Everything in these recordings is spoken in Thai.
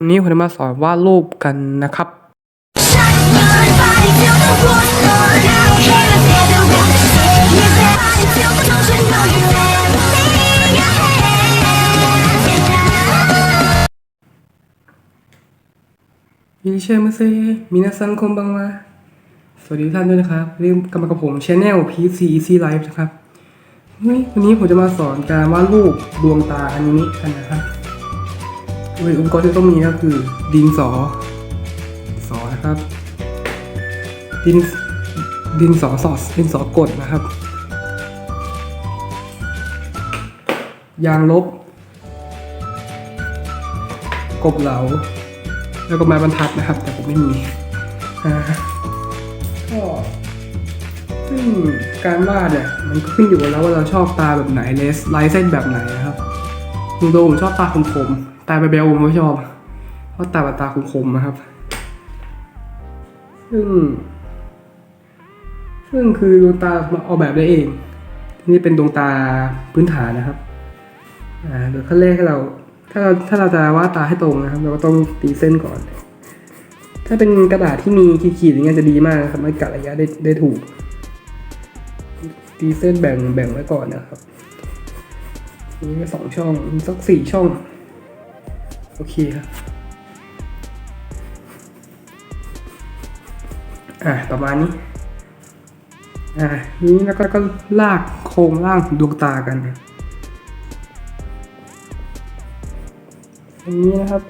วันนี้ผมจะมาสอนวาดรูปกันนะครับ Shine body till the one more down. Can't feel the wind that's taking me body till the don't you know you never leave your hand. มินเชมเซมินาซังคมบังมา สวัสดีทุกท่านด้วยนะครับเรื่องกลับมากับผมชแนล PC Easy Life นะครับ วันนี้ผมจะมาสอนการวาดรูปดวงตาอันิเมะกันนะครับ โดยอุปกรณ์ที่ต้องมีก็คือ ดินสอ สอนะครับ ดินดินสอสอดดินสอกดนะครับ ยางลบ กบเหลา แล้วก็ไม้บรรทัดนะครับ แต่ผมไม่มีอ่าก็ซึ่งการวาดเนี่ยมันก็ขึ้นอยู่กับเราว่าเราชอบตาแบบไหนเลสไลายเส้นแบบไหนนะครับลุงโดผมชอบตาคมๆ ตาเบลผมไม่ชอบ เพราะตาแบบตาคมๆนะครับ ซึ่ง ซึ่งคือดวงตามาออกแบบได้เอง นี่เป็นดวงตาพื้นฐานนะครับ อ่าโดยขั้นแรกให้เรา ถ้าเราถ้าเราจะวาดตาให้ตรงนะครับ เราก็ต้องตีเส้นก่อน ถ้าเป็นกระดาษที่มีขีดๆอย่างเงี้ยจะดีมากนะครับมันกัดระยะได้ได้ถูก ตีเส้นแบ่งแบ่งไว้ก่อนนะครับนี่สองช่องสักสี่ช่อง โอเคครับ อะประมาณนี้ อะนี้แล้วก็ก็ลากโครงร่างดวงตากันอย่างนี้นะครับ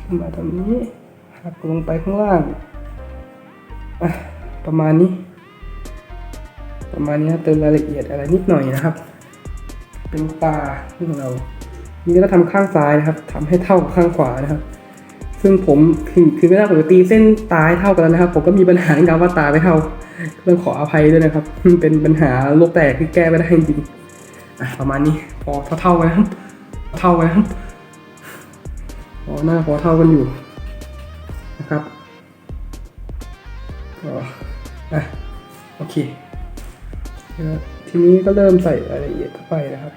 ขึ้นมาตรงนี้หักลงไปข้างล่างอะประมาณนี้ ประมาณนี้เติมรายละเอียดอะไรนิดหน่อยนะครับ เป็นตาของเรา นี่ก็ทำข้างซ้ายนะครับทำให้เท่ากับข้างขวานะครับ ซึ่งผมถึงถึงเวลาผมจะตีเส้นตาให้เท่ากันแล้วนะครับ ผมก็มีปัญหาในการว่าตาไม่เท่าต้องขออภัยด้วยนะครับ เป็นปัญหาโลกแตกที่แก้ไม่ได้จริงๆอะประมาณนี้พอเท่ากันนะครับเท่ากันนะครับพอหน้าพอเท่ากันอยู่นะครับก็อะโอเคทีนี้ก็เริ่มใส่รายละเอียดเข้าไปนะครับ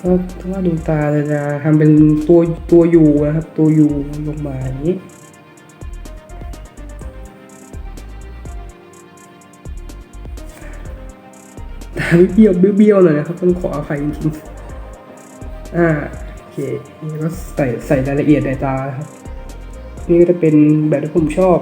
ก็ถ้าว่าดวงตาเราจะทำเป็นตัวตัวยูนะครับ ตัวยูลงมาอย่างนี้ตาเบี้ยวเบี้ยวๆหน่อยนะครับ ต้องขออภัยจริงๆอ่าโอเคนี่ก็ใส่ใส่รายละเอียดในตาครับ นี่ก็จะเป็นแบบที่ผมชอบ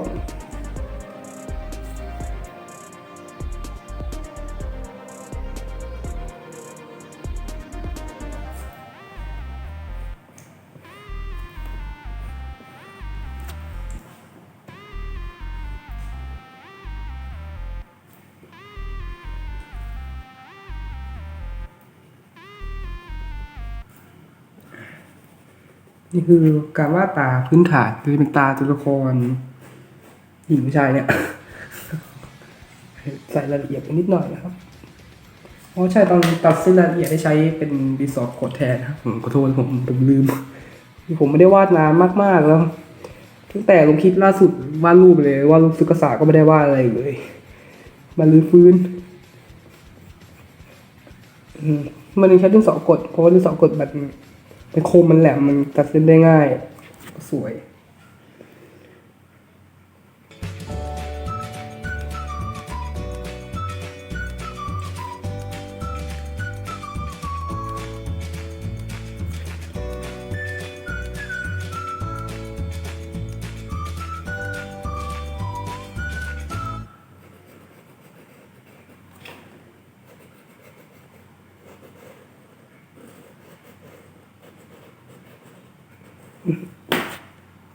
นี่คือการวาดตาพื้นฐานจะเป็นตาตัวละครหญิงผู้ชายเนี่ย ใส่รายละเอียดนิดหน่อยนะครับอ๋อใช่ตอนตัดเส้นรายละเอียดได้ใช้เป็นดินสอกดแทนนะครับผมขอโทษผมผมลืมผมไม่ได้วาดนานมากๆแล้วตั้งแต่ลงคลิปล่าสุดวาดรูปเลยวาดรูปซึกษาก็ไม่ได้วาดอะไรเลย มันรื้อฟื้นมมันเลยใช้ดินสอกดเพราะว่าดินสอกดแบบ เป็นโคมมันแหลมมันตัดเส้นได้ง่าย สวย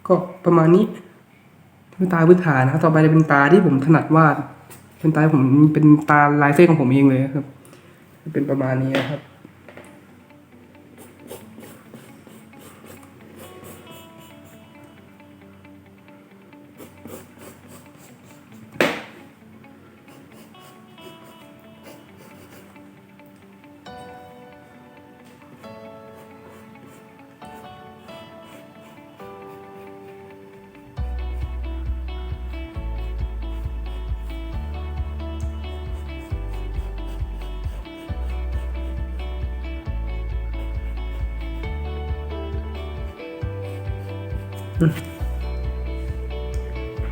ก็ประมาณนี้เป็นตาพื้นฐานนะครับต่อไปจะเป็นตาที่ผมถนัดวาด เป็นตาผมเป็นตาลายเส้นของผมเองเลยครับ เป็นประมาณนี้นะครับ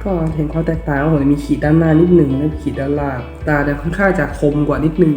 ก็เห็นความแตกต่างของผมมีขีดด้านหน้านิดหนึ่งและขีดด้านล่าง ตาจะค่อนข้างจะคมกว่านิดนึง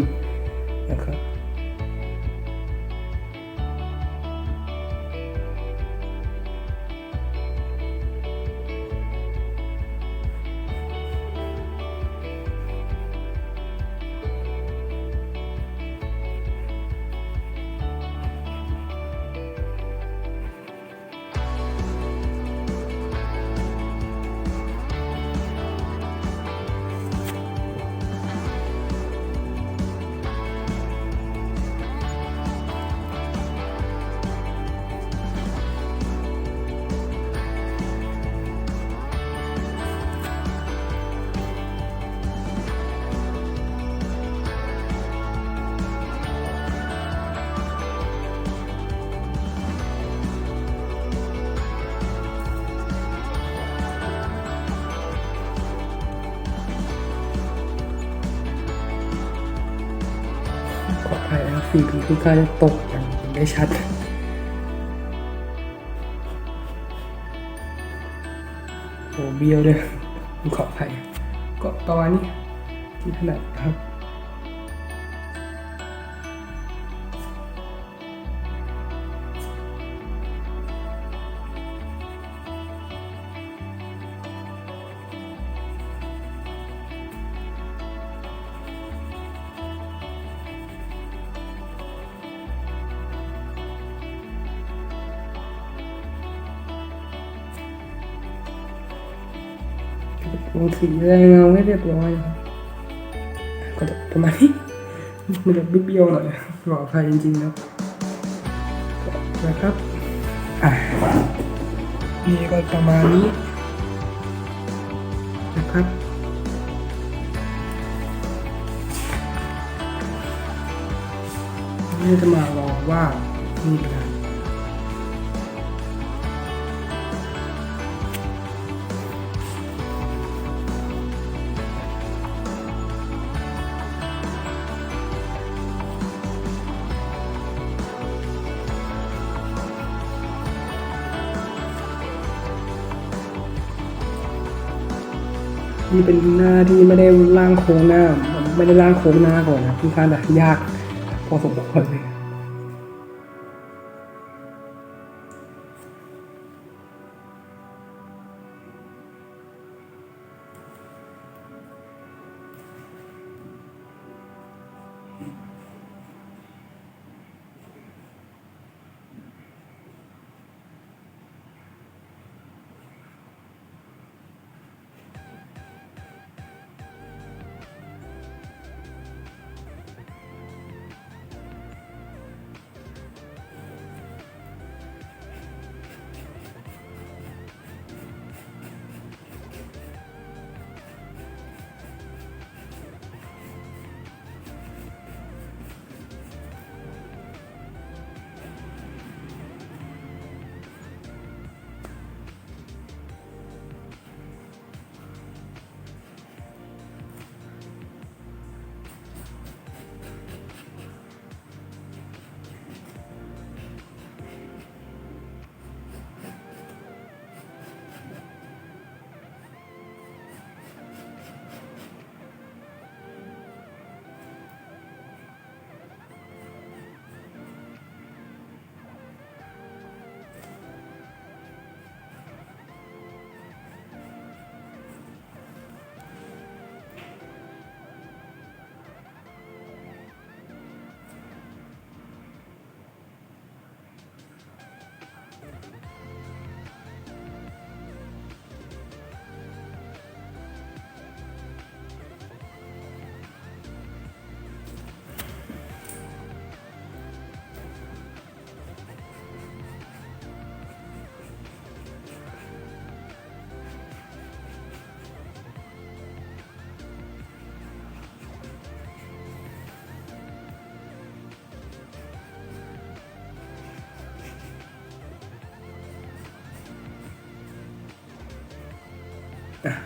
คือคือค่อนข้างจะตกอย่างได้ชัดโอ้เบี้ยวเลยขออภัยก็ประมาณนี้ที่ถนัดครับ ลงสีแรงเงาให้เรียบร้อยก็จะประมาณนี้มันจะเบี้ยวหน่อยขออภัยจริงๆนะนะครับอะนี่ก็ประมาณนี้นะครับนี่จะมาลองว่านี่นะ นี่เป็นหน้าที่ไม่ได้ล่างโค้งหน้า ไม่ได้ล่างโค้งหน้าก่อนนะค่อนข้างจะยาก พอสมควรเลย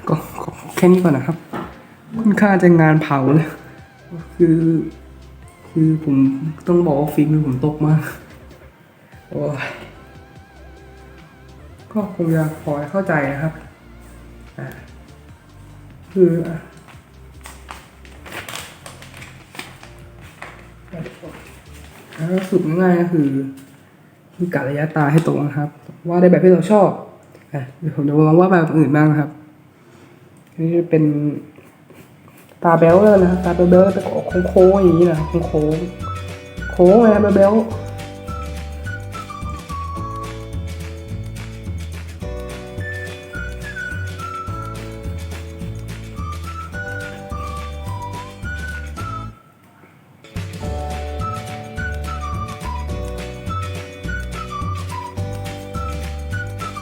ก็ก็แค่นี้ก่อนนะครับค่อนข้างจะงานเผาเลยคือ คือผมต้องบอกว่าฝีมือผมตกมากโอ้ยก็คงจะพอให้เข้าใจนะครับคืออะแล้วสุดง่ายก็คือคือกะระยะตาให้ตรงนะครับ ว่าได้แบบที่เราชอบอะเดี๋ยวผมจะลองว่าแบบอื่นบ้างนะครับ นี่เป็นตาเบลเลยนะตาเบลเบลแต่ก็ออกโค้งๆอย่างนี้นะโค้งๆโค้งเลยนะเบลเบล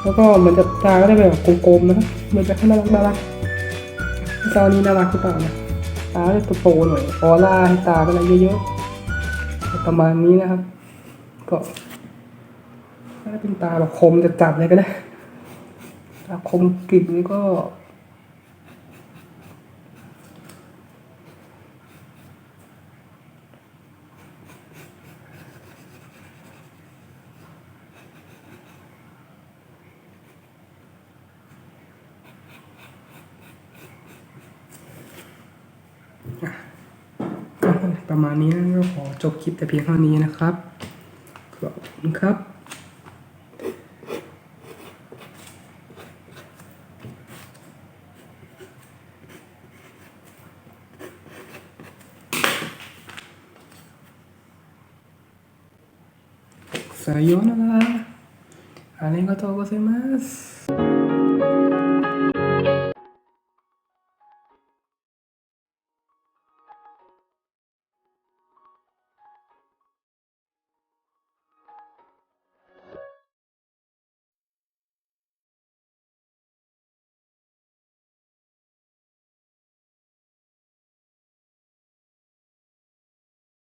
แล้วก็มันจะตาก็ได้แบบกลมๆนะมันจะให้น่ารักน่ารัก เจ้านี้น่ารักหรือเปล่านะตาจะโตๆหน่อยออร่าให้ตาเป็นอะไรเยอะๆประมาณนี้นะครับ ก็ถ้าเป็นตาแบบคมจะจับเลยก็ได้ตาคมกริบนี่ก็ ประมาณนี้นะก็ขอจบคลิปแต่เพียงเท่านี้นะครับขอบคุณครับさようなら。ありがとうございます。